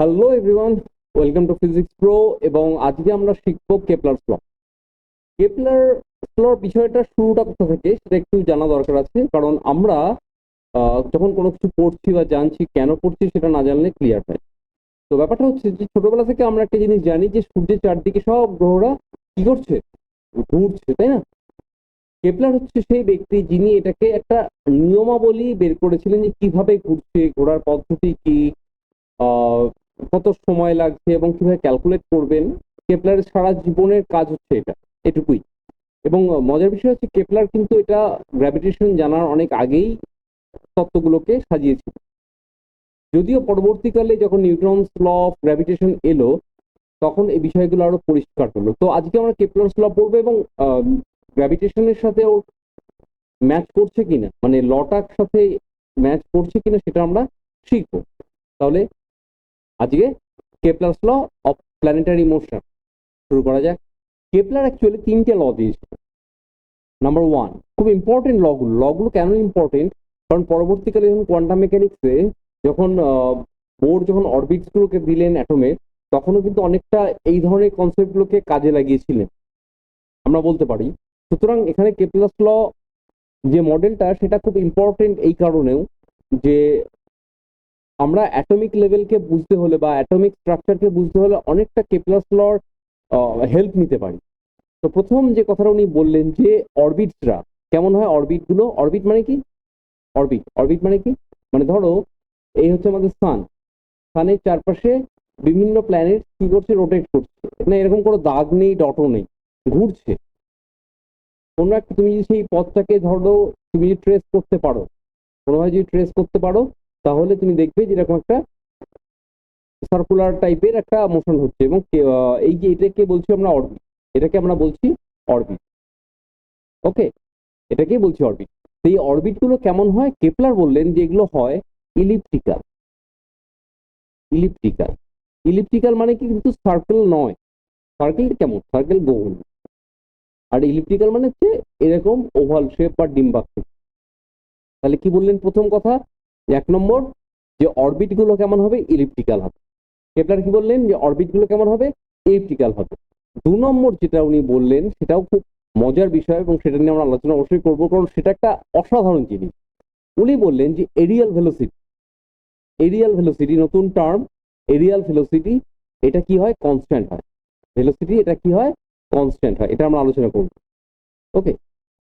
Hello everyone welcome to physics pro এবং আজকে আমরা শিখব কেপলার ল কেপলার লর বিষয়টা শুরুটা কোথা থেকে সেটা একটু জানা দরকার আছে, কারণ আমরা যখন কোনো কিছু পড়ছি বা জানছি, কেন পড়ছি সেটা না জানলে ক্লিয়ার হয়। তো ব্যাপারটা হচ্ছে যে ছোটবেলা থেকে আমরা একটা জিনিস জানি যে সূর্যের চারদিকে সব গ্রহরা কি করছে? ঘুরছে, তাই না? কেপলার হচ্ছে সেই ব্যক্তি যিনি এটাকে একটা নিয়মাবলী বের করেছিলেন যে কীভাবে ঘুরছে, ঘোরার পদ্ধতি কি কত সময় লাগছে এবং কীভাবে ক্যালকুলেট করবেন কেপলারের সারা জীবনের কাজ হচ্ছে এটা, এটুকুই। এবং মজার বিষয় হচ্ছে কেপলার কিন্তু এটা গ্র্যাভিটেশন জানার অনেক আগেই তত্ত্বগুলোকে সাজিয়েছিল। যদিও পরবর্তীকালে যখন নিউটনস ল অফ গ্র্যাভিটেশন এলো, তখন এই বিষয়গুলো আরও পরিষ্কার হলো। তো আজকে আমরা কেপলার্স ল পড়ব এবং গ্র্যাভিটেশনের সাথে ওর ম্যাচ করছে কিনা মানে লটার সাথে ম্যাচ করছে কিনা সেটা আমরা শিখব। তাহলে আজকে Kepler's law of planetary motion শুরু করা যাক। কেপলার অ্যাকচুয়ালি তিনটে ল দিয়েছিল। নাম্বার ওয়ান খুব ইম্পর্টেন্ট লগুলো লগুলো কেন ইম্পর্টেন্ট কারণ পরবর্তীকালে যখন কোয়ান্টাম মেকানিক্সে যখন বোর্ড যখন অরবিটসগুলোকে দিলেন অ্যাটমের তখনও কিন্তু অনেকটা এই ধরনের কনসেপ্টগুলোকে কাজে লাগিয়েছিলেন। আমরা বলতে পারি। সুতরাং এখানে কেপলাস ল যে মডেলটা সেটা খুব ইম্পর্টেন্ট এই কারণেও যে আমরা অ্যাটমিক লেভেলকে বুঝতে হলে বা অ্যাটমিক স্ট্রাকচারকে বুঝতে হলে অনেকটা কেপলাস লর হেল্প নিতে পারি। তো প্রথম যে কথাটা উনি বললেন যে অরবিটসরা কেমন হয় অরবিটগুলো অরবিট মানে কি? অরবিট অরবিট মানে কি? মানে ধরো, এই হচ্ছে আমাদের সান সানের চারপাশে বিভিন্ন প্ল্যানেট কি করছে? রোটেট করছে। না এরকম কোনো দাগ নেই ডটও নেই, ঘুরছে। কোনো একটা তুমি যদি সেই পথটাকে ধরো, তুমি যদি ট্রেস করতে পারো, কোনোভাবে যদি ট্রেস করতে পারো তাহলে তুমি দেখবে যে এরকম একটা সার্কুলার টাইপের একটা মোশন হচ্ছে এবং এই যে এটাকে বলছি আমরা অরবিট এটাকে আমরা বলছি অরবিট ওকে এটাকেই বলছি অরবিট এই অরবিটগুলো কেমন হয়? কেপলার বললেন যে এগুলো হয় ইলিপ্টিক্যাল ইলিপ্টিক্যাল ইলিপ্টিক্যাল মানে কি? কিন্তু সার্কেল নয়। সার্কেল কেমন? সার্কেল গোল আর ইলিপ্টিক্যাল মানে হচ্ছে এরকম ওভাল শেপ বা ডিম্বাকৃতি। তাহলে কি বললেন প্রথম কথা? এক নম্বর যে অরবিটগুলো কেমন হবে? ইলিপ্টিক্যাল হবে। কেপলার কি বললেন? যে অরবিটগুলো কেমন হবে? ইলিপ্টিক্যাল হবে। দু নম্বর যেটা উনি বললেন, সেটাও খুব মজার বিষয় এবং সেটা নিয়ে আমরা আলোচনা অবশ্যই করব, কারণ সেটা একটা অসাধারণ জিনিস। উনি বললেন যে এরিয়াল ভেলোসিটি এরিয়াল ভেলোসিটি নতুন টার্ম এরিয়াল ভেলোসিটি এটা কি হয়? কনস্ট্যান্ট হয়। ভেলোসিটি এটা কি হয়? কনস্ট্যান্ট হয়। এটা আমরা আলোচনা করব। ওকে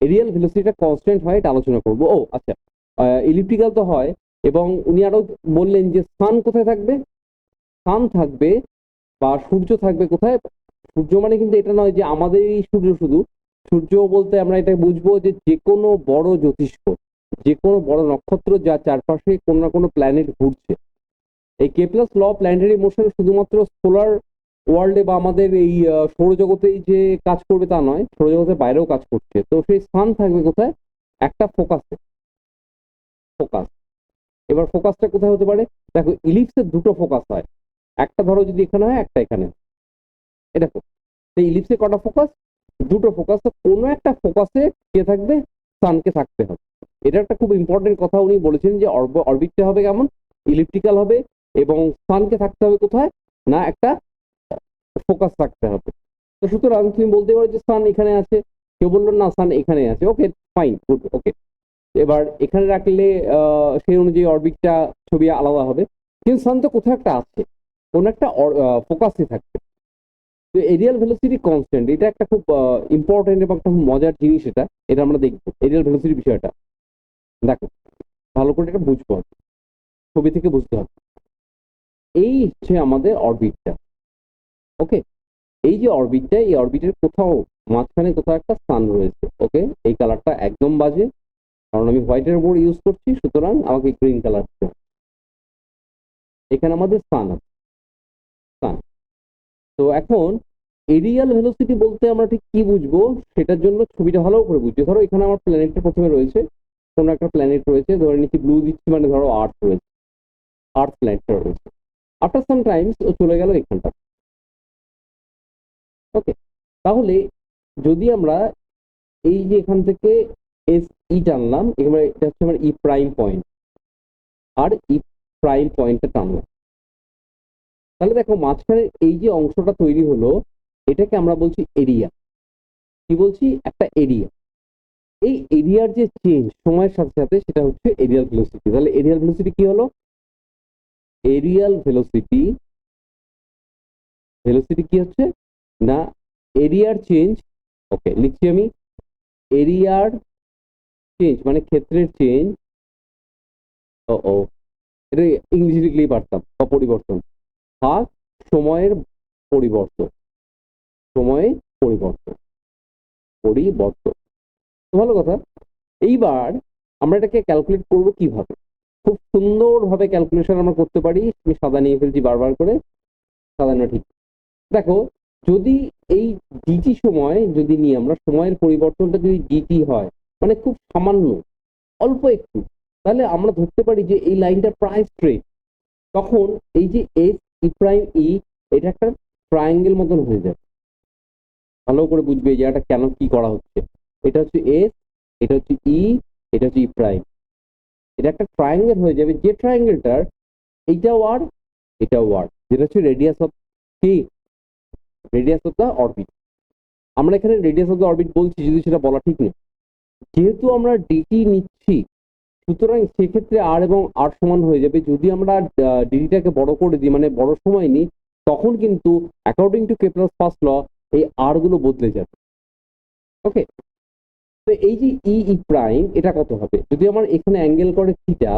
এরিয়াল ভেলোসিটিটা কনস্ট্যান্ট হয়, এটা আলোচনা করব। ও আচ্ছা। ইলিপ্টিক্যাল তো হয় এবং উনি আরও বললেন যে সান কোথায় থাকবে? সান থাকবে বা সূর্য থাকবে কোথায়? সূর্য মানে কিন্তু এটা নয় যে আমাদের এই সূর্য শুধু। সূর্য বলতে আমরা এটা বুঝব যে যে কোনো বড় জ্যোতিষ্ক যে কোনো বড় নক্ষত্র যা চারপাশে কোনো না কোনো প্ল্যানেট ঘুরছে। এই কেপ্লাস ল প্ল্যানেটারি মোশন শুধুমাত্র সোলার ওয়ার্ল্ডে বা আমাদের এই সৌরজগতেই যে কাজ করবে তা নয়, সৌরজগতের বাইরেও কাজ করছে। তো সেই স্থান থাকবে কোথায়? একটা ফোকাসে ফোকাস এবার ফোকাসটা কোথায় হতে পারে? দেখো ইলিপসের দুটো ফোকাস হয়। একটা ধরো যদি এখানে হয়, একটা এখানে। এ দেখো, সেই ইলিপসে কটা ফোকাস দুটো ফোকাস কোনো একটা ফোকাসে কে থাকবে? সানকে থাকতে হবে। এটা একটা খুব ইম্পর্টেন্ট কথা উনি বলেছেন যে অরবিটটা হবে কেমন? ইলিপ্টিক্যাল হবে এবং সানকে থাকতে হবে কোথায়? না, একটা ফোকাস থাকতে হবে। তো সুতরাং তুমি বলতে পারো যে সান এখানে আছে। কেউ বলল না সান এখানে আছে। ওকে ফাইন গুড ওকে এবার এখানে রাখলে সেই অনুযায়ী অরবিটটা ছবি আলাদা হবে। কিন্তু সান তো কোথাও একটা আছে। কোন একটা ফোকাসে থাকবে। তো এরিয়াল ভেলোসিটি কনস্ট্যান্ট এটা একটা খুব ইম্পর্টেন্ট এবং একটা মজার জিনিস এটা। এটা আমরা দেখব এরিয়াল ভেলোসিটি বিষয়টা। দেখো, ভালো করে এটা বুঝব। ছবি থেকে বুঝতে হবে। এই হচ্ছে আমাদের অরবিটটা। ওকে? এই যে অরবিটটা, এই অরবিটের কোথাও মাঝখানে কোথাও একটা স্থান রয়েছে। ওকে? এই কালারটা একদম বাজে। কারণ আমি হোয়াইটের উপর ইউজ করছি, সুতরাং আমাকে গ্রিন কালার দিতে হবে। এখানে আমাদের স্থান আছে। স্থান তো এখন এরিয়াল ভেলোসিটি বলতে আমরা ঠিক কি বুঝব, সেটার জন্য ছবিটা ভালো করে বুঝছি ধরো এখানে আমার প্ল্যানেটটা প্রথমে রয়েছে কোনো একটা প্ল্যানেট রয়েছে, ধরে নিচ্ছি ব্লু দিচ্ছি মানে ধরো আর্থ রয়েছে। আর্থ প্ল্যানেটটা রয়েছে। আফটার সাম টাইমস ও চলে গেল এখানটা। ওকে তাহলে যদি আমরা এই যে এখান থেকে এস ই টানলাম এবার এটা হচ্ছে আমার ই প্রাইম পয়েন্ট আর ই প্রাইম পয়েন্টটা টানলাম। তাহলে দেখো মাঝখানে এই যে অংশটা তৈরি হলো, এটাকে আমরা বলছি এরিয়া কি বলছি? একটা এরিয়া এই এরিয়ার যে চেঞ্জ সময়ের সাথে সাথে সেটা হচ্ছে এরিয়াল ভেলোসিটি তাহলে এরিয়াল ভেলোসিটি কি হলো? এরিয়াল ভেলোসিটি ভেলোসিটি কি হচ্ছে? না এরিয়ার চেঞ্জ ওকে লিখছি আমি এরিয়ার চেঞ্জ মানে ক্ষেত্রের চেঞ্জ ও ও এটা ইংলিশে লিখলেই পারতাম, বা পরিবর্তন। ভাগ সময়ের পরিবর্তন সময়ে পরিবর্তন পরিবর্তন। ভালো কথা, এইবার আমরা এটাকে ক্যালকুলেট করব কীভাবে? খুব সুন্দরভাবে ক্যালকুলেশন আমরা করতে পারি, আমি সাদা নিয়ে ফেলছি বারবার করে, সাদা না ঠিক। দেখো, যদি এই ডিটি সময় যদি নিয়ে আমরা সময়ের পরিবর্তনটা যদি ডিটি হয় মানে খুব সামান্য, অল্প একটু। তাহলে আমরা ধরতে পারি যে এই লাইনটা প্রায় স্ট্রেট তখন এই যে এস ই প্রাইম ই এটা একটা ট্রায়াঙ্গেল মতন হয়ে যাবে। ভালো করে বুঝবে যে এটা কেন কি করা হচ্ছে। এটা হচ্ছে এস এটা হচ্ছে ই এটা হচ্ছে ই প্রাইম এটা একটা ট্রায়াঙ্গেল হয়ে যাবে। যে ট্রায়াঙ্গেলটার এইটাও আর, এটাও আর। যেটা হচ্ছে রেডিয়াস অফ কি রেডিয়াস অফ দ্য অরবিট আমরা এখানে রেডিয়াস অফ দ্য অরবিট বলছি, যদি সেটা বলা ঠিক নেই। যেহেতু আমরা ডিটি নিচ্ছি, সুতরাং সেক্ষেত্রে আর এবং আর সমান হয়ে যাবে। যদি আমরা ডিটিটাকে বড় করে দিই মানে বড় সময় নিই, তখন কিন্তু according to Kepler's first law এই আরগুলো বদলে যাবে। ওকে তো এই যে ই ই প্রাইম এটা কত হবে? যদি আমার এখানে অ্যাঙ্গেল করে থিটা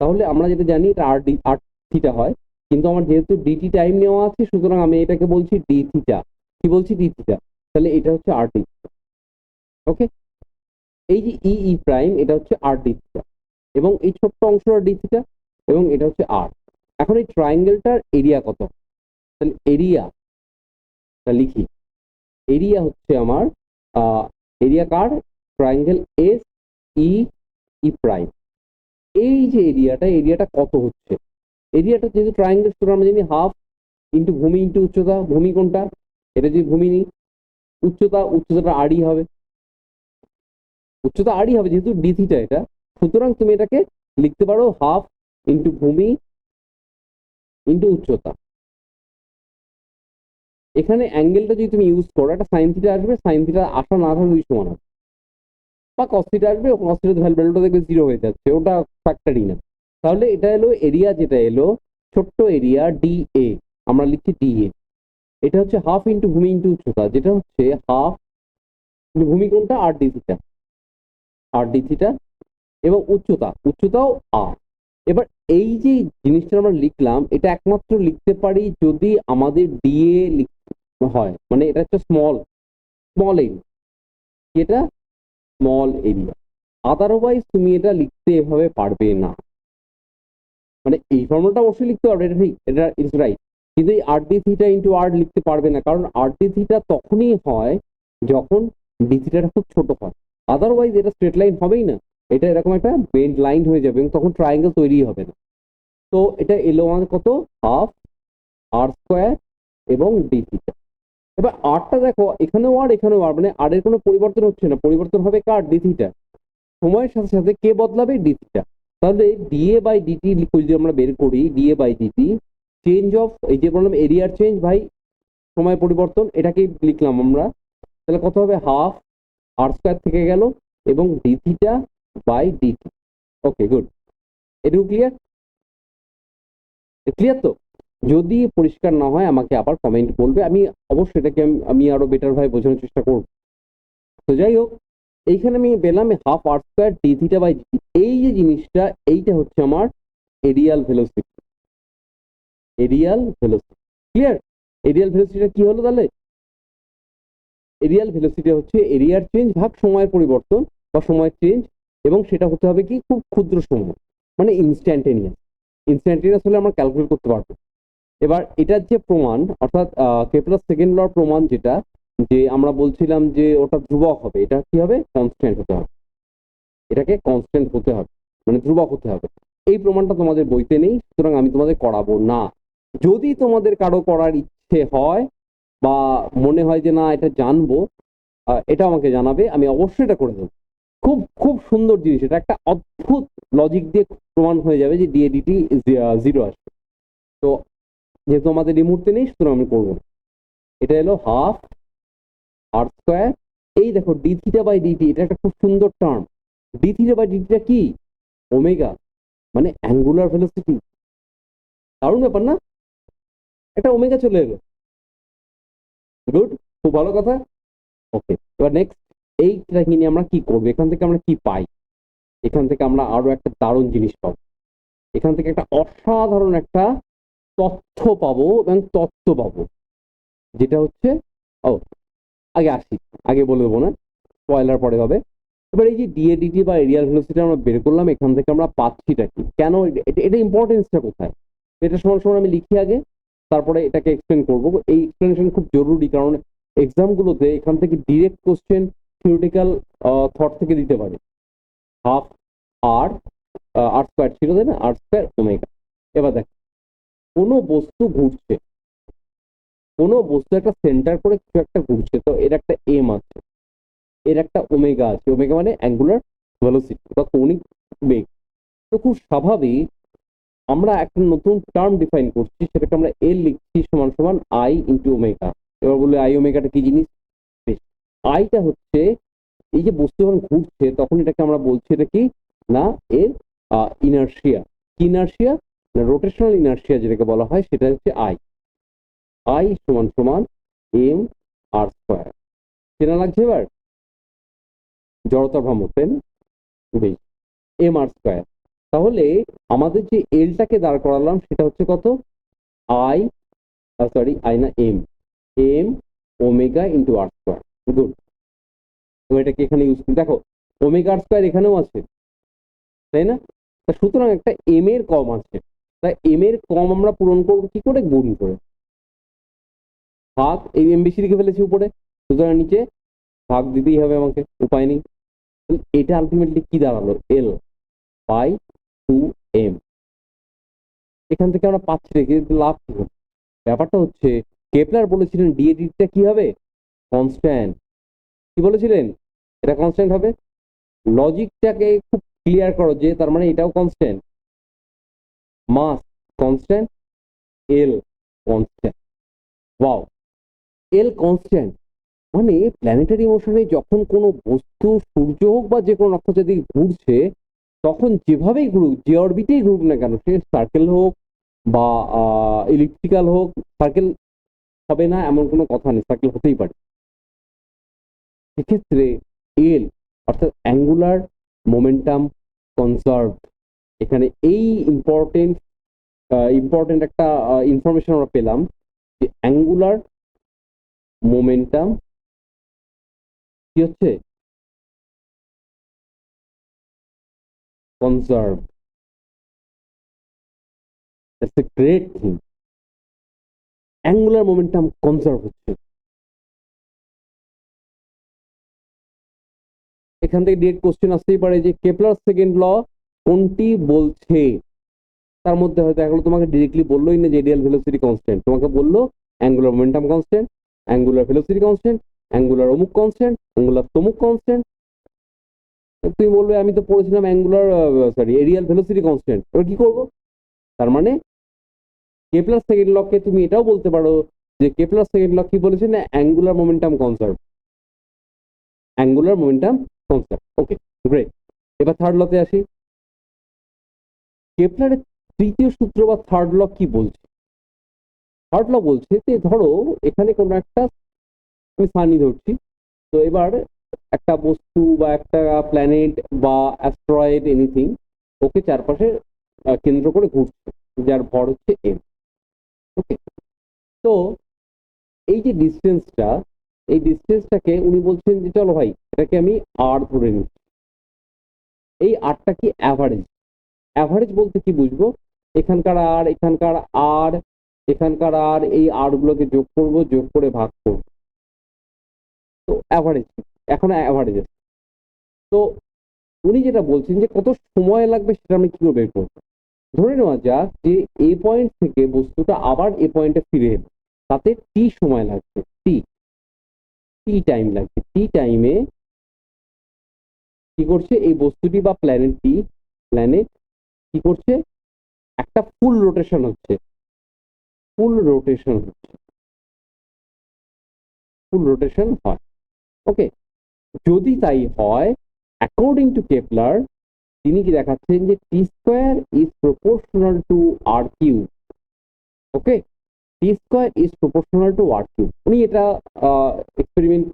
তাহলে আমরা যেটা জানি, এটা আর ডি আর থিটা হয়। কিন্তু আমার যেহেতু ডিটি টাইম নেওয়া আছে, সুতরাং আমি এটাকে বলছি ডি থিটা কি বলছি? ডি থিটা তাহলে এটা হচ্ছে আর ডি ওকে এই যে ই ই প্রাইম এটা হচ্ছে আর ডি থিটা এবং এই ছোট্ট অংশটা ডি থিটা এবং এটা হচ্ছে আর এখন এই ট্রায়াঙ্গেলটার এরিয়া কত? তাহলে এরিয়া লিখি। এরিয়া হচ্ছে আমার এরিয়া কার? Triangle S E E prime এই যে এরিয়াটা এরিয়াটা কত হচ্ছে? এরিয়াটা যেহেতু ট্রায়াঙ্গেল সুতরাং আমরা জানি হাফ ইন্টু ভূমি ইন্টু উচ্চতা, ভূমি কোনটা? এটা যদি ভূমি নিই, উচ্চতা, উচ্চতাটা আড়ি হবে। উচ্চতা আরই হবে যেহেতু ডি থিটা এটা। সুতরাং তুমি এটাকে লিখতে পারো হাফ ইন্টু ভূমি ইন্টু উচ্চতা। এখানে অ্যাঙ্গেলটা যদি তুমি ইউজ করো, একটা সাইন থিটা আসবে সাইন থিটা আসা না আসা দুই সমান হবে। বা কস থিটা আসবে কস থিটা ভ্যালুটা দেখবে জিরো হয়ে যাচ্ছে, ওটা ফ্যাক্টরই না। তাহলে এটা এলো এরিয়া যেটা এলো, ছোট্ট এরিয়া ডি এ আমরা লিখছি ডি এ এটা হচ্ছে হাফ ইন্টু ভূমি ইন্টু উচ্চতা, যেটা হচ্ছে হাফ ভূমি কোনটা? R D theta R D theta এবং উচ্চতা, উচ্চতাও আর এবার এই যে জিনিসটা আমরা লিখলাম, এটা একমাত্র লিখতে পারি যদি আমাদের ডিএ হয় মানে এটা একটা স্মল স্মল এরিয়া এটা স্মল এরিয়া আদারওয়াইজ তুমি এটা লিখতে এভাবে পারবে না। মানে এই ফর্মুলাটা অবশ্যই লিখতে পারবে, এটা ঠিক, এটা ইজ রাইট কিন্তু এই R D theta into R লিখতে পারবে না, কারণ আর ডি থিটা তখনই হয় যখন ডি থিটাটা খুব ছোট হয়। আদারওয়াইজ এটা স্ট্রেট লাইন হবেই না। এটা এরকম একটা বেন্ড লাইন হয়ে যাবে এবং তখন ট্রায়াঙ্গেল তৈরি হবে না। তো এটা এলো ওয়ান কত? হাফ আর স্কোয়ার এবং ডি থিটা এবার আরটা দেখো, এখানেও আর এখানেও আর মানে আর এর কোনো পরিবর্তন হচ্ছে না। পরিবর্তন হবে কার? ডি থিটা সময়ের সাথে সাথে কে বদলাবে? ডি থিটা তাহলে ডিএ বাই ডিটি যদি আমরা বের করি DA by DT change of এই যে বললাম এরিয়ার চেঞ্জ ভাই, সময় পরিবর্তন, এটাকেই লিখলাম আমরা। তাহলে কত হবে? হাফ আর স্কোয়ার থেকে গেল এবং D theta by DT okay good এটুকু ক্লিয়ার ক্লিয়ার তো? যদি পরিষ্কার না হয়, আমাকে আবার কমেন্ট বলবে। আমি অবশ্যই এটাকে আমি- আরও বেটার ভাবে বোঝানোর চেষ্টা করব। তো যাই হোক, এইখানে আমি পেলাম half R square D theta by এই যে জিনিসটা, এইটা হচ্ছে আমার areal velocity areal velocity clear areal ভেলোসিটিটা কি হলো তাহলে? এরিয়াল ভেলোসিটি হচ্ছে এরিয়ার চেঞ্জ ভাগ সময়ের পরিবর্তন বা সময়ের চেঞ্জ এবং সেটা হতে হবে কি খুব ক্ষুদ্র সময় মানে ইনস্ট্যান্টেনিয়াস ইনস্ট্যান্টেনিয়াস হলে আমরা ক্যালকুলেট করতে পারব। এবার এটার যে প্রমাণ, অর্থাৎ কেপলার সেকেন্ড লর প্রমাণ যেটা, যে আমরা বলছিলাম যে ওটা ধ্রুবক হবে, এটা কি হবে? কনস্ট্যান্ট হতে হবে। এটাকে কনস্ট্যান্ট হতে হবে মানে ধ্রুবক হতে হবে। এই প্রমাণটা তোমাদের বইতে নেই, সুতরাং আমি তোমাদের করাবো না। যদি তোমাদের কারও করার ইচ্ছে হয় বা মনে হয় যে না, এটা জানব এটা আমাকে জানাবে, আমি অবশ্যই এটা করে দেবো। খুব খুব সুন্দর জিনিস এটা। একটা অদ্ভুত লজিক দিয়ে প্রমাণ হয়ে যাবে যে ডিএডিটি জিরো আসবে। তো যেহেতু আমাদের এই মুহূর্তে নেই, সুতরাং আমি করব এটা এলো হাফ আর স্কোয়ার এই দেখো ডি থিটা বাই ডিটি এটা একটা খুব সুন্দর টার্ম ডি থিটা বাই ডিটিটা কি? ওমেগা মানে অ্যাঙ্গুলার ভেলোসিটি দারুণ ব্যাপার না? একটা ওমেগা চলে এলো। গুড, খুব ভালো কথা। ওকে, এবার নেক্সট এইটা নিয়ে আমরা কি করব? এখান থেকে আমরা কি পাই? এখান থেকে আমরা আরও একটা দারুণ জিনিস পাবো। এখান থেকে একটা অসাধারণ একটা তথ্য পাবো এবং তত্ত্ব পাবো। যেটা হচ্ছে, ও, আগে আসি, আগে বলে দেবো না স্পয়লার পরে হবে। এবার এই যে ডিএডিটি বা এরিয়াল ভেলোসিটি আমরা বের করলাম, এখান থেকে আমরা পাচ্ছিটা কি? কেন? এটা এটা ইম্পর্টেন্সটা কোথায়? এটা সমান সমান আমি লিখি আগে। তারপরে এটাকে এক্সপ্লেন করব। এই এক্সপ্লেনেশন খুব জরুরি কারণ এক্সামগুলোতে এখান থেকে ডিরেক্ট কোশ্চেন থিওরিটিক্যাল থট থেকে দিতে পারে। হাফ আর আর স্কোয়ার ছিল, তাই না? আর স্কোয়ার ওমেগা এবার দেখ, কোনো বস্তু ঘুরছে। কোনো বস্তু একটা সেন্টার করে কিছু একটা ঘুরছে, তো এর একটা এম আছে। এর একটা ওমেগা আছে। ওমেগা মানে অ্যাঙ্গুলার ভেলোসিটি বা কৌণিক বেগ। তো খুব স্বাভাবিক আমরা একটা নতুন টার্ম ডিফাইন করছি, সেটাকে আমরা এল লিখছি সমান সমান আই ইন্টু ওমেগা এবার বলে আই ওমেগাটা কি জিনিস? আইটা হচ্ছে এই যে বস্তু যখন ঘুরছে, তখন এটাকে আমরা বলছি এটা কি? না, এর ইনার্শিয়া ইনার্শিয়া রোটেশনাল ইনার্শিয়া যেটাকে বলা হয়, সেটা হচ্ছে আই আই সমান সমান এম আর স্কোয়ার চেনা লাগছে এবার? জড়তা ভ্রামক, তাই এম আর স্কোয়ার তাহলে আমাদের যে এলটাকে দাঁড় করালাম সেটা হচ্ছে কত? আই সরি আই না M M omega into R square good তো এটাকে এখানে ইউজ করি। দেখো ওমেগা আর স্কোয়ার এখানেও আছে, তাই না? তা সুতরাং একটা এম এর কম আছে। তা এম এর কম আমরা পূরণ করব কি করে? গুণ করে। ভাগ, এই এম বেশি লিখে ফেলেছি উপরে। সুতরাং নিচে ভাগ দিতেই হবে আমাকে, উপায় নেই। এটা আলটিমেটলি কি দাঁড়াল? এল বাই টু এম এখান থেকে আমরা পাচ্ছি রেখে লাভ কি হলো? ব্যাপারটা হচ্ছে, কেপলার বলেছিলেন ডিএডিটা কি হবে? কনস্ট্যান্ট কি বলেছিলেন? এটা কনস্ট্যান্ট হবে? লজিকটাকে খুব ক্লিয়ার করো যে তার মানে এটাও constant mass constant L constant wow L constant মানে প্ল্যানেটারি মোশনে যখন কোনো বস্তু, সূর্য হোক বা যে কোনো নক্ষত্র দিকে ঘুরছে তখন যেভাবেই ঘুরুক, যে অরবিটেই ঘুরুক না কেন, সে সার্কেল হোক বা ইলেকট্রিক্যাল হোক সার্কেল হবে না এমন কোনো কথা নেই সার্কেল হতেই পারে। সেক্ষেত্রে এল অর্থাৎ অ্যাঙ্গুলার মোমেন্টাম কনজার্ভ এখানে এই ইম্পর্টেন্ট ইম্পর্টেন্ট একটা ইনফরমেশন আমরা পেলাম যে অ্যাঙ্গুলার মোমেন্টাম কি হচ্ছে? Conserve That's a great thing. Angular momentum conserve হচ্ছে। এখান থেকে ডিরেক্ট কোশ্চেন আসতেই পারে যে কেপলার সেকেন্ড ল কোনটি বলছে? তার মধ্যে হয়তো এখন তোমাকে ডিরেক্টলি বললোই না যে রেডিয়াল ভেলোসিটি কনস্ট্যান্ট তোমাকে বলল angular momentum constant angular velocity constant angular অমুক কনস্ট্যান্ট অ্যাঙ্গুলার তমুক কনস্ট্যান্ট তুমি বলবে, আমি তো পড়েছিলাম angular sorry areal velocity constant এবার কি করব? তার মানে কেপলার সেকেন্ড লককে তুমি এটাও বলতে পারো যে কেপলার সেকেন্ড লক কি বলেছে না angular momentum conserve angular momentum conserve okay great এবার থার্ড লতে আসি। কেপলারের তৃতীয় সূত্র বা থার্ড ল কি বলছে? থার্ড ল বলছে যে, ধরো, এখানে কোনো একটা, আমি সানি ধরছি। তো এবার একটা বস্তু বা একটা প্ল্যানেট বা অ্যাস্ট্রয়েড এনিথিং ওকে চারপাশে কেন্দ্র করে ঘুরছে, যার ভর হচ্ছে এম ওকে তো এই যে ডিস্টেন্সটা এই ডিস্টেন্সটাকে উনি বলছেন যে, চলো ভাই, এটাকে আমি আর ধরে নিচ্ছি এই আরটা কি অ্যাভারেজ অ্যাভারেজ বলতে কি বুঝব? এখানকার আর এখানকার আর এখানকার আর এই আর গুলোকে যোগ করব, যোগ করে ভাগ করব। তো অ্যাভারেজ এখন অ্যাভারেজ তো উনি যেটা বলছেন যে কত সময় লাগবে সেটা আমি কি করে বের করব? ধরে নেওয়া যাক যে এ পয়েন্ট থেকে বস্তুটা আবার এ পয়েন্টে ফিরে এলো। তাতে টি সময় লাগছে টি টি টাইম লাগছে টি টাইমে কি করছে? এই বস্তুটি বা প্ল্যানেটটি প্ল্যানেট কি করছে? একটা ফুল রোটেশন হচ্ছে। ফুল রোটেশন হচ্ছে। ফুল রোটেশন হয়। ওকে যদি তাই হয় অ্যাকর্ডিং টু কেপলার তিনি কি দেখাচ্ছেন যে T square is proportional to R cube okay T square is proportional to R cube উনি এটা এক্সপেরিমেন্ট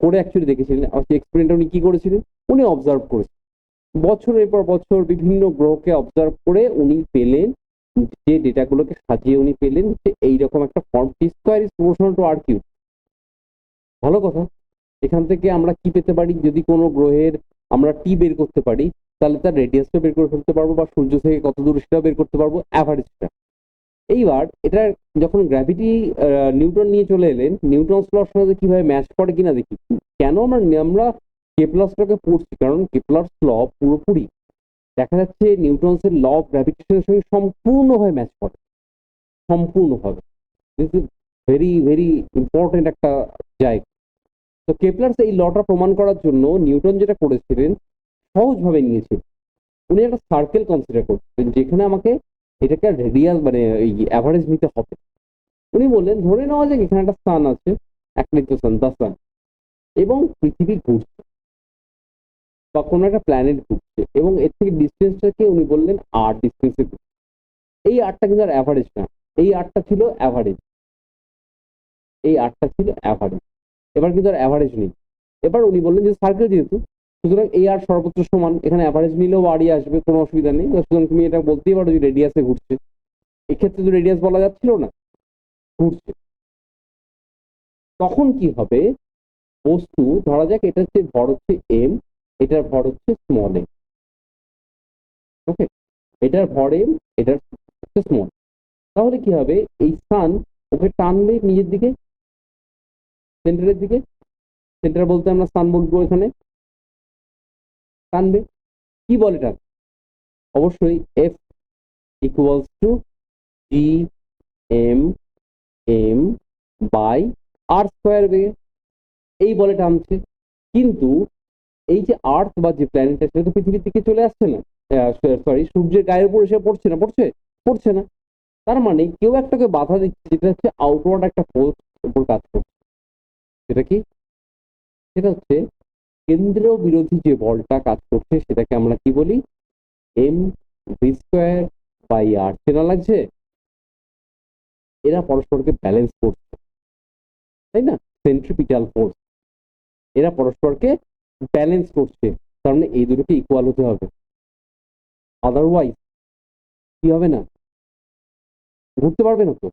করে অ্যাকচুয়ালি দেখেছিলেন। এক্সপেরিমেন্ট উনি কি করেছিলেন? উনি অবজার্ভ করেছিলেন। বছরের পর বছর বিভিন্ন গ্রহকে অবজার্ভ করে উনি পেলেন, যে ডেটাগুলোকে সাজিয়ে উনি পেলেন যে এইরকম একটা form T square is proportional to R cube ভালো কথা। এখান থেকে আমরা কি পেতে পারি? যদি কোনো গ্রহের আমরা টি বের করতে পারি, তাহলে তার রেডিয়াসটা বের করে ফেলতে পারব বা সূর্য থেকে কত দূর সেটাও বের করতে পারব অ্যাভারেজটা এইবার এটা যখন গ্র্যাভিটি নিউটন নিয়ে চলে এলেন নিউটন লর সাথে কীভাবে ম্যাচ করে কিনা দেখি। কেন আমরা আমরা কেপলাসটাকে পড়ছি? কারণ কেপলার্স ল পুরোপুরি দেখা যাচ্ছে নিউটনসের ল অফ গ্র্যাভিটেশনের সঙ্গে সম্পূর্ণভাবে ম্যাচ করে। সম্পূর্ণভাবে ভেরি ভেরি ইম্পর্টেন্ট একটা জায়গা। তো কেপলার্স এই লটা প্রমাণ করার জন্য নিউটন যেটা করেছিলেন, সহজভাবে নিয়েছিলেন উনি একটা সার্কেল কনসিডার করছিলেন যেখানে আমাকে এটাকে রেডিয়াল মানে এই অ্যাভারেজ নিতে হবে। উনি বললেন, ধরে নেওয়া যাক এখানে একটা সান আছে একলিত সান দা সান এবং পৃথিবী ঘুরছে, বা কোনো একটা প্ল্যানেট ঘুরছে, এবং এর থেকে ডিস্টেন্সটাকে উনি বললেন আর ডিস্টেন্সে এই আটটা কিন্তু আর অ্যাভারেজ না, এই আটটা ছিল অ্যাভারেজ এই আটটা ছিল অ্যাভারেজ এবার কিন্তু আর অ্যাভারেজ নেই। এবার উনি বললেন যে সার্কেল যেহেতু, সুতরাং এই আর সর্বোচ্চ সমান, এখানে অ্যাভারেজ নিলেও আরই আসবে, কোনো অসুবিধা নেই। সুতরাং তুমি এটা বলতেই পারো যে রেডিয়াসে ঘুরছে। এক্ষেত্রে তো রেডিয়াস বলা যাচ্ছিল না, ঘুরছে। তখন কি হবে? বস্তু, ধরা যাক এটা হচ্ছে ভর হচ্ছে এম এটার ভর হচ্ছে স্মল এম ওকে এটার ভর এম এটার হচ্ছে স্মল তাহলে কি হবে? এই সান ওকে টানবে নিজের দিকে সেন্টারের দিকে। সেন্টার বলতে আমরা সান বলব এখানে। টানবে। কি বলে টান অবশ্যই F equals to G M M by R square বেগে এই বলে টানছে। কিন্তু এই যে আর্থ বা যে প্ল্যানেট সেটা তো পৃথিবীর দিকে চলে আসছে না। সরি সূর্যের গায়ের উপর এসে পড়ছে না, পড়ছে? পড়ছে না। তার মানে কেউ একটাকে বাধা দিচ্ছে, যেটা হচ্ছে আউটওয়ার্ড একটা ফোর্স উপর কাজ করছে। সেটা কি? সেটা হচ্ছে কেন্দ্র বিরোধী যে বলটা কাজ করছে সেটাকে আমরা কি বলি? M V square by R চেনা লাগছে? এরা পরস্পরকে ব্যালেন্স করছে তাই না? সেন্ট্রিপিটাল ফোর্স এরা পরস্পরকে ব্যালেন্স করছে। তার মানে এই দুটোকে ইকুয়াল হতে হবে। আদারওয়াইজ কি হবে না? ঘুরতে পারবে না তো।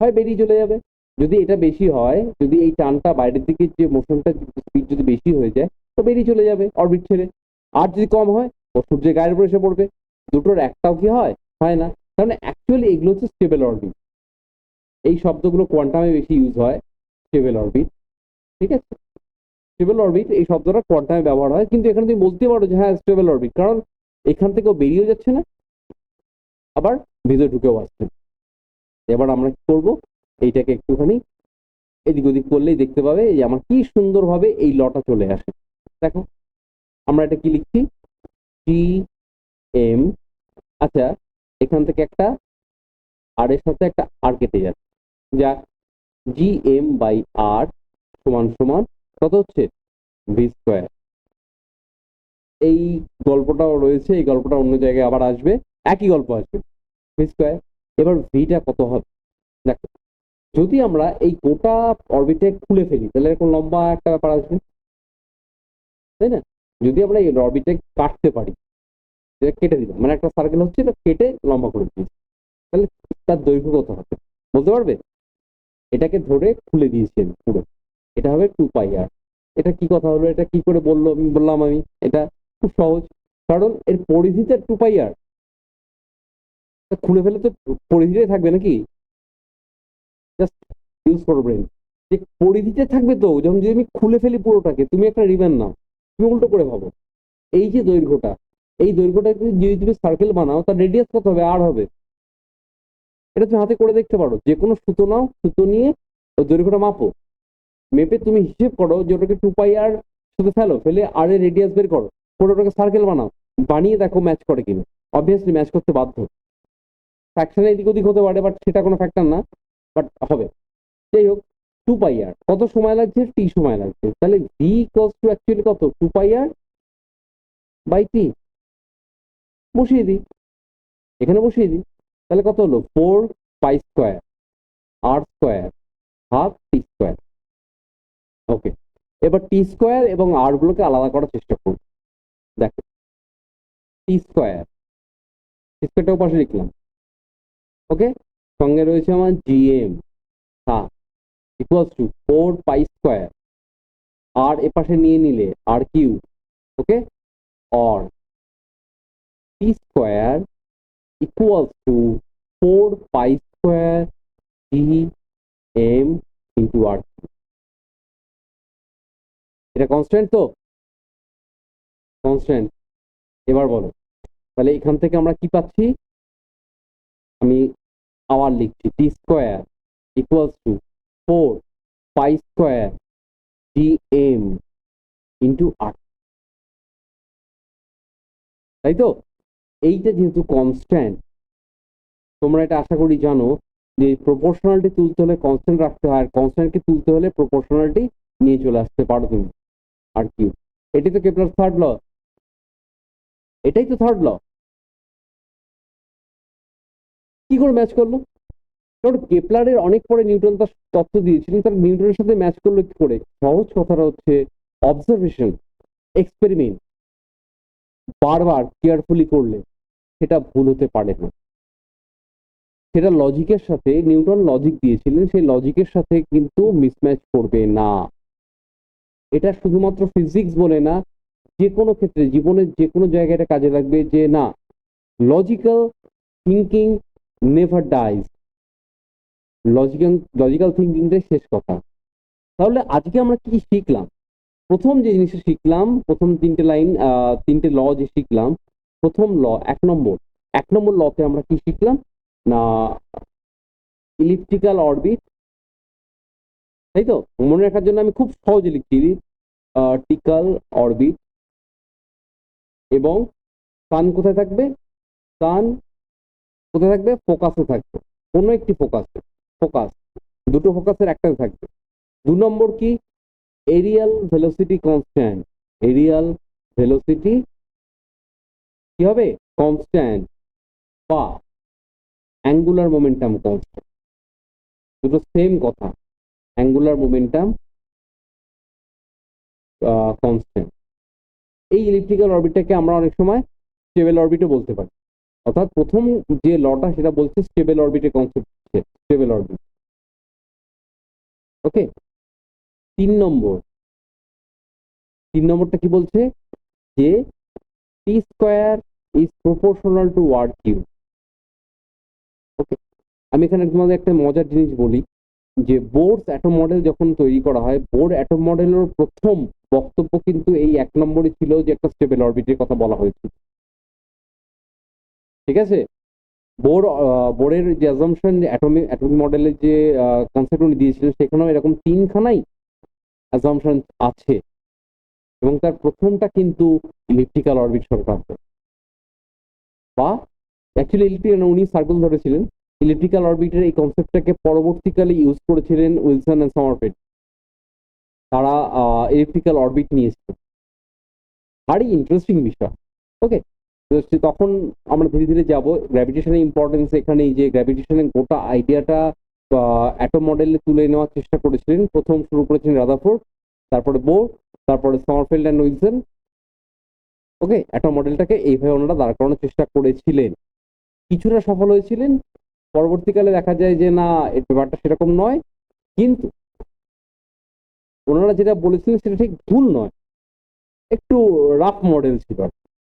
হয় বেরিয়ে চলে যাবে। যদি এটা বেশি হয়, যদি এই টানটা বাইরের দিকে যে মোশনটা স্পিড যদি বেশি হয়ে যায়, তো বেরিয়ে চলে যাবে অরবিট ছেড়ে। আর যদি কম হয় ও সূর্যের গায়ের উপর এসে পড়বে। দুটোর একটাও কি হয়? হয় না। মানে অ্যাকচুয়ালি এগুলো হচ্ছে স্টেবল অরবিট এই শব্দগুলো কোয়ান্টামে বেশি ইউজ হয় স্টেবল অরবিট ঠিক আছে? স্টেবল অরবিট এই শব্দটা কোয়ান্টামে ব্যবহার হয়। কিন্তু এখানে তুমি বলতে পারো যে হ্যাঁ স্টেবল অরবিট কারণ এখান থেকেও বেরিয়েও যাচ্ছে না, আবার ভিতরে ঢুকেও আসছে। এবার আমরা কি করব? এইটাকে একটুখানি এদিক ওদিক করলেই দেখতে পাবে যে আমার কি সুন্দরভাবে এই লটা চলে আসে। দেখো, আমরা এটা কি লিখছি? জি এম আচ্ছা এখান থেকে একটা আর এর সাথে একটা আর কেটে যাচ্ছে। যা জি এম বাই আর সমান সমান কত হচ্ছে? ভি স্কোয়ার এই গল্পটাও রয়েছে, এই গল্পটা অন্য জায়গায় আবার আসবে। একই গল্প আসবে। ভি স্কোয়ার এবার ভিটা কত হবে? দেখো যদি আমরা এই গোটা অরবিটে খুলে ফেলি, তাহলে এরকম লম্বা একটা ব্যাপার আসবে। তাই না? যদি আমরা এই অরবিটে কাটতে পারি কেটে দিলাম। মানে একটা সার্কেল হচ্ছে, এটা কেটে লম্বা করে দিয়েছি। তাহলে তার দৈর্ঘ্য কত হবে? বলতে পারবে? এটাকে ধরে খুলে দিয়েছি আমি পুরো। এটা হবে টু পাই আর এটা কি কথা হলো? এটা কি করে বলল? আমি বললাম আমি। এটা খুব সহজ। কারণ এর পরিধিতে টু পাই আর খুলে ফেলে তো পরিধিটাই থাকবে নাকি? জাস্ট ইউজ করো ব্রেন যে পরিধিতে থাকবে তো যখন যদি আমি খুলে ফেলি পুরোটাকে, তুমি একটা রিবেন নাও, তুমি উল্টো করে ভাবো। এই যে দৈর্ঘ্যটা, এই দৈর্ঘ্যটা যদি তুমি সার্কেল বানাও, তার রেডিয়াস কত হবে? আর হবে। এটা তুমি হাতে করে দেখতে পারো। যে কোনো সুতো নাও, সুতো নিয়ে ওই দৈর্ঘ্যটা মাপো। মেপে তুমি হিসেব করো যে ওটাকে টু পাই আর সাথে ফেলো, ফেলে আর এর রেডিয়াস বের করো, করে সার্কেল বানাও। বানিয়ে দেখো ম্যাচ করে কিনা। অবভিয়াসলি ম্যাচ করতে বাধ্য। ফ্র্যাকশন এদিক ওদিক হতে পারে বাট সেটা কোনো ফ্যাক্টর না। বাট হবে। যাই হোক টু পাই আর কত সময় লাগছে? টি সময় লাগছে। তাহলে ভি ইকলস টু অ্যাকচুয়ালি কত? Two pi R by T বসিয়ে দিই। এখানে বসিয়ে দিই। তাহলে কত হলো? Four pi square R square half T square okay এবার টি স্কোয়ার এবং আর গুলোকে আলাদা করার চেষ্টা করব। দেখো। টি স্কোয়ার টি স্কোয়ারটাও পাশে লিখলাম। ওকে সঙ্গে রয়েছে আমার জিএম হ্যাঁ equals to four pi square R এ পাশে নিয়ে নিলে R cube okay or T square equals to four pi square G M into R এটা কনস্ট্যান্ট তো? কনস্ট্যান্ট এবার বলো। তাহলে এখান থেকে আমরা কি পাচ্ছি? আমি আবার লিখছি T square equals to four pi square G M into R তাই তো? এইটা যেহেতু কনস্ট্যান্ট তোমরা এটা আশা করি জানো যে প্রপোর্শনালটি তুলতে হলে কনস্ট্যান্ট রাখতে হয়, আর কনস্ট্যান্টকে তুলতে হলে প্রপোর্শনালটি নিয়ে চলে আসতে পারো তুমি। আর কি? এটাই তো কেপলার থার্ড ল এটাই তো থার্ড ল কি করে ম্যাচ করল? কারণ কেপলারের অনেক পরে নিউটন তার তত্ত্ব দিয়েছিলেন, তার নিউটনের সাথে ম্যাচ করল কি করে? সহজ কথাটা হচ্ছে অবজারভেশন এক্সপেরিমেন্ট বারবার কেয়ারফুলি করলে সেটা ভুল হতে পারে না। সেটা লজিকের সাথে, নিউটন লজিক দিয়েছিলেন, সেই লজিকের সাথে কিন্তু মিসম্যাচ করবে না। এটা শুধুমাত্র ফিজিক্স বলে না, যে কোনো ক্ষেত্রে, জীবনের যে কোনো জায়গায় এটা কাজে লাগবে যে না logical thinking never dies logical logical থিঙ্কিংটাই শেষ কথা। তাহলে আজকে আমরা কি শিখলাম? প্রথম যে জিনিসটা শিখলাম, প্রথম তিনটে লাইন তিনটে ল যে শিখলাম, প্রথম ল এক নম্বর। এক নম্বর লতে আমরা কি শিখলাম? না ইলিপ্টিক্যাল অরবিট তাই তো? মনে রাখার জন্য আমি খুব সহজে লিখছি টিকাল অরবিট এবং সান কোথায় থাকবে? সান কোথায় থাকবে ফোকাসে থাকবে। কোনো একটি ফোকাসে ফোকাস দুটো ফোকাসের একটাতে থাকবে। দু নম্বর কি? Areal velocity constant areal velocity কি হবে? কনস্ট্যান্ট বা অ্যাঙ্গুলার মোমেন্টাম কনস্ট্যান্ট দুটো সেম কথা অ্যাঙ্গুলার মোমেন্টাম কনস্ট্যান্ট এই ইলেকট্রিক্যাল অরবিটটাকে আমরা অনেক সময় স্টেবল অরবিটও বলতে পারি। অর্থাৎ প্রথম যে লটা সেটা বলছে স্টেবল অরবিটের কনসেপ্ট স্টেবল অরবিট। ওকে? তিন নম্বর। তিন নম্বরটা কি বলছে? যে T square is proportional to word cube okay? আমি এখানে তোমাদের একটা মজার জিনিস বলি, যে বোর্ডস অ্যাটম মডেল যখন তৈরি করা হয় বোর্ড অ্যাটম মডেলের প্রথম বক্তব্য কিন্তু এই এক নম্বরে ছিল যে একটা স্টেবল অরবিটের কথা বলা হয়েছিল। ঠিক আছে? বোর্ড বোর্ডের যে অ্যাজামশন অ্যাটমিক অ্যাটমিক মডেলের যে কনসেপ্ট উনি দিয়েছিলেন, সেখানেও এরকম তিনখানাই অ্যাজামশন আছে। এবং তার প্রথমটা কিন্তু ইলেকট্রিক্যাল অরবিট সংক্রান্ত। বা অ্যাকচুয়ালি ইলেকট্রিক উনি সার্কেল ধরেছিলেন। ইলেকট্রিক্যাল অরবিটের এই কনসেপ্টটাকে পরবর্তীকালে ইউজ করেছিলেন উইলসন অ্যান্ড সমারফেট। তারা ইলেকট্রিক্যাল অরবিট নিয়েছিলেন ভারী ইন্টারেস্টিং বিষয়। ওকে তো তখন আমরা ধীরে ধীরে যাব। গ্র্যাভিটেশনের ইম্পর্টেন্স এখানেই যে গ্র্যাভিটেশনের গোটা আইডিয়াটা অ্যাটম মডেলে তুলে নেওয়ার চেষ্টা করেছিলেন। প্রথম শুরু করেছিলেন রাদারফোর্ড তারপরে বোর তারপরে Sommerfeld and Wilson okay atom মডেলটাকে এইভাবে ওনারা দাঁড় করানোর চেষ্টা করেছিলেন। কিছুটা সফল হয়েছিলেন। পরবর্তীকালে দেখা যায় যে, না এর ব্যাপারটা সেরকম নয়। কিন্তু ওনারা যেটা বলেছিলেন সেটা ঠিক ভুল নয়। একটু রাফ মডেল ছিল।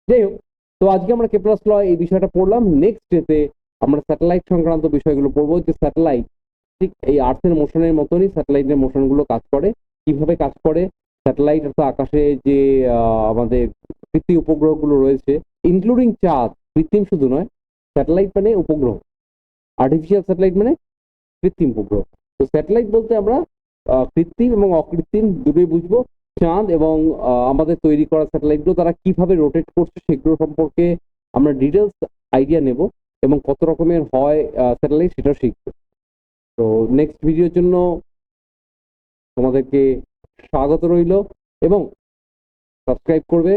যাই হোক তো আজকে আমরা কেপ্লাস ল এই বিষয়টা পড়লাম। নেক্সট ডেতে আমরা স্যাটেলাইট সংক্রান্ত বিষয়গুলো পড়ব যে স্যাটেলাইট ঠিক এই আর্থের মোশনের মতনই স্যাটেলাইটের মোশনগুলো কাজ করে, কীভাবে কাজ করে। স্যাটেলাইট অর্থাৎ আকাশে যে আমাদের কৃত্রিম উপগ্রহগুলো রয়েছে ইনক্লুডিং চাঁদ, কৃত্রিম শুধু নয় স্যাটেলাইট মানে উপগ্রহ। আর্টিফিশিয়াল স্যাটেলাইট মানে কৃত্রিম উপগ্রহ। তো স্যাটেলাইট বলতে আমরা কৃত্রিম এবং অকৃত্রিম দুটোই বুঝব। চাঁদ এবং আমাদের তৈরি করা স্যাটেলাইটগুলো তারা কীভাবে রোটেট করছে সেগুলো সম্পর্কে আমরা ডিটেলস আইডিয়া নেব এবং কত রকমের হয় স্যাটেলাইট সেটাও শিখব। তো নেক্সট ভিডিওর জন্য তোমাদেরকে স্বাগত রইল এবং সাবস্ক্রাইব করবে।